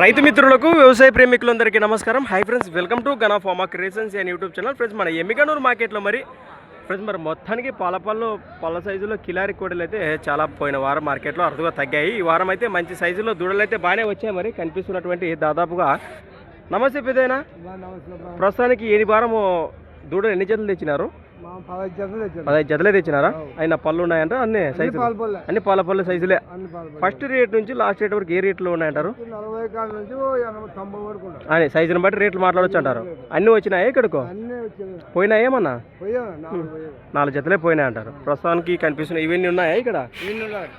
రైతు మిత్రులకు వ్యవసాయ ప్రేమికులందరికీ నమస్కారం. Hi friends welcome to Gana pharma creations and YouTube channel friends మన ఎమ్మిగనూరు మార్కెట్లో మరి ఫ్రెండ్స్ మరి మొత్తానికి పాలపళ్ళు పళ్ళ సైజులో కిలారి కోడలు అయితే చాలా పోయిన వారం మార్కెట్లో అరుదుగా తగ్గాయి. ఈ వారం అయితే మంచి సైజులో దూడలు అయితే బాగానే వచ్చాయి మరి. కనిపిస్తున్నటువంటి దాదాపుగా నమస్తే పెద్దయినా. ప్రస్తుతానికి ఈ వారము దూడలు ఎన్ని జతలు తెచ్చినారు? పదహైదు జతలు తెచ్చినారా? అయినా పళ్ళు ఉన్నాయంట అన్ని పల్లె అన్ని పాల పళ్ళు సైజులే. ఫస్ట్ రేట్ నుంచి లాస్ట్ రేట్ వరకు ఏ రేట్లో ఉన్నాయంటారు? అని సైజుని బట్టి రేట్లు మాట్లాడొచ్చు అంటారు. అన్నీ వచ్చినాయి ఇక్కడికో? అన్నీ వచ్చాయి. పోయినా ఏమన్నా? నాలుగు జతలే పోయినాయి అంటారు. ప్రస్తుతానికి కనిపిస్తున్నాయి. ఇవన్నీ ఉన్నాయా ఇక్కడ? ఉన్నారు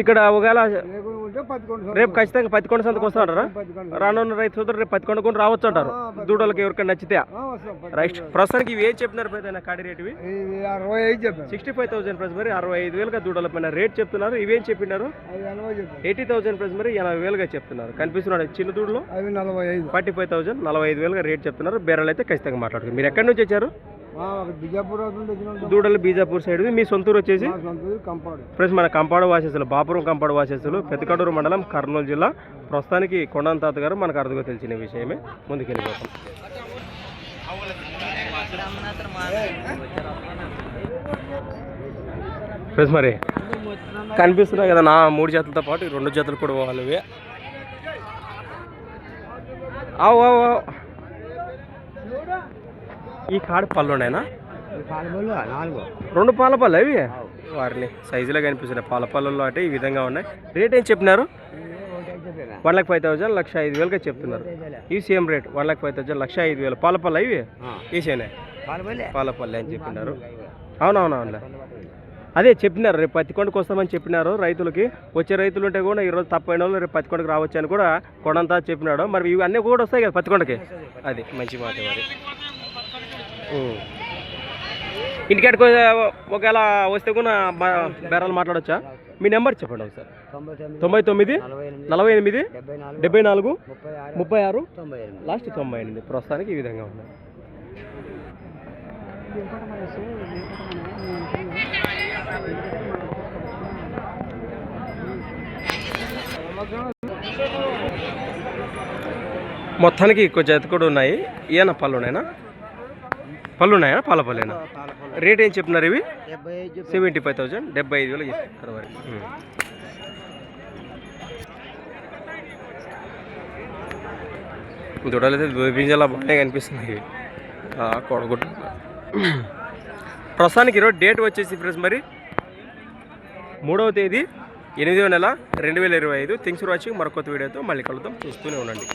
ఇక్కడ ఒకవేళ రేపు ఖచ్చితంగా పత్తికొండ సంతకు వస్తారంటారా? పదకొండు రానున్న రైతు సోదరు రేపు పత్తికొండ కూడా రావచ్చు అంటారు. దూడలకు ఎవరికైనా నచ్చితే. రైట్. ప్రస్తుతానికి ఇవి ఏం చెప్పినారు పెద్ద కాడి రేట్ ఇవి? ఇది అరవై ఐదు సిక్స్టీ ఫైవ్ థౌసండ్ ప్రైస్ మరి అరవై ఐదు వేలుగా దూడల పైన రేట్ చెప్తున్నారు. ఇవేం చెప్పినారు? ఎయిటీ థౌసండ్ ప్రైస్ మరి ఎనభై వేలుగా చెప్తున్నారు. కనిపిస్తున్నాడు చిన్న దూడలు. ఫార్టీ ఫైవ్ థౌసండ్ నలభై ఐదు వేలుగా రేట్ చెప్తున్నారు. బేరాలు అయితే ఖచ్చితంగా మాట్లాడుతుంది మీరు ఎక్కడి నుంచి వచ్చారు? దూడలు బీజాపూర్ సైడ్ మీ సొంతూరు వచ్చేసి? ఫ్రెండ్స్ మన కంపాడు వాసేసులు బాపురం కంపాడు వాసేసులు పెద్దకడూరు మండలం కర్నూలు జిల్లా. ప్రస్తుతానికి కొండన్ తాత గారు మనకు అరుదుగా తెలిసిన విషయమే. ముందుకెళ్ళిపోతాం. ఫ్రెండ్స్ మరి కనిపిస్తున్నాయి కదా నా మూడు జతలతో పాటు రెండు జతలు కూడా వాళ్ళవి. ఆవు ఆవు. ఈ కాడు పళ్ళునేనా నాలుగు. రెండు పాల పళ్ళు అవి? వారిని సైజులో కనిపిస్తున్నాయి. పాల పళ్ళల్లో అంటే ఈ విధంగా ఉన్నాయి. రేట్ ఏం చెప్పినారు? వన్ లాక్ ఫైవ్ థౌసండ్ లక్ష ఐదు వేలుగా చెప్తున్నారు. ఈ same rate one lakh five thousand లక్ష ఐదు వేలు. పాల పళ్ళు ఇవి ఈసేనే పాల పళ్ళు? అని చెప్పినారు. అవునవునవునులే. అదే చెప్పినారు రేపు పత్తికొండకు వస్తామని చెప్పినారు రైతులకి. వచ్చే రైతులు ఉంటే కూడా ఈరోజు తప్పైన వాళ్ళు రేపు పత్తికొండకు రావచ్చు అని కూడా కొండంతా చెప్పినాడు. మరి ఇవి అన్నీ కూడా వస్తాయి కదా పత్తికొండకి? అది మంచి మాట మరి. ఇంటికాడికి ఒకవేళ వస్తే కూడా బేరాలు మాట్లాడొచ్చా? మీ నెంబర్ చెప్పండి ఒకసారి. తొంభై తొమ్మిది నలభై ఎనిమిది డెబ్బై నాలుగు ముప్పై ఆరు లాస్ట్ తొంభై ఎనిమిది. ప్రస్తుతానికి ఈ విధంగా ఉన్నాయి. మొత్తానికి ఎక్కువ జత కూడా ఉన్నాయి. ఏనా పళ్ళు ఉన్నాయనా పళ్ళు ఉన్నాయా పాల పళ్ళేనా రేట్ ఏం చెప్తున్నారు ఇవి? సెవెంటీ ఫైవ్ థౌసండ్ డెబ్బై ఐదు వేలు చెప్తున్నారు మరి. ఉం. దూడలు అయితే దుబ్బింజలా బాగానే కనిపిస్తున్నాయి. కొడగొట్టు. ప్రస్తుతానికి ఈరోజు డేట్ వచ్చేసి ఫ్రెండ్స్ మరి మూడవ తేదీ ఎనిమిదవ నెల రెండు వేల ఇరవై ఐదు. Thanks watching. మరొక వీడియోతో మళ్ళీ కలుద్దాం. చూస్తూనే ఉండండి.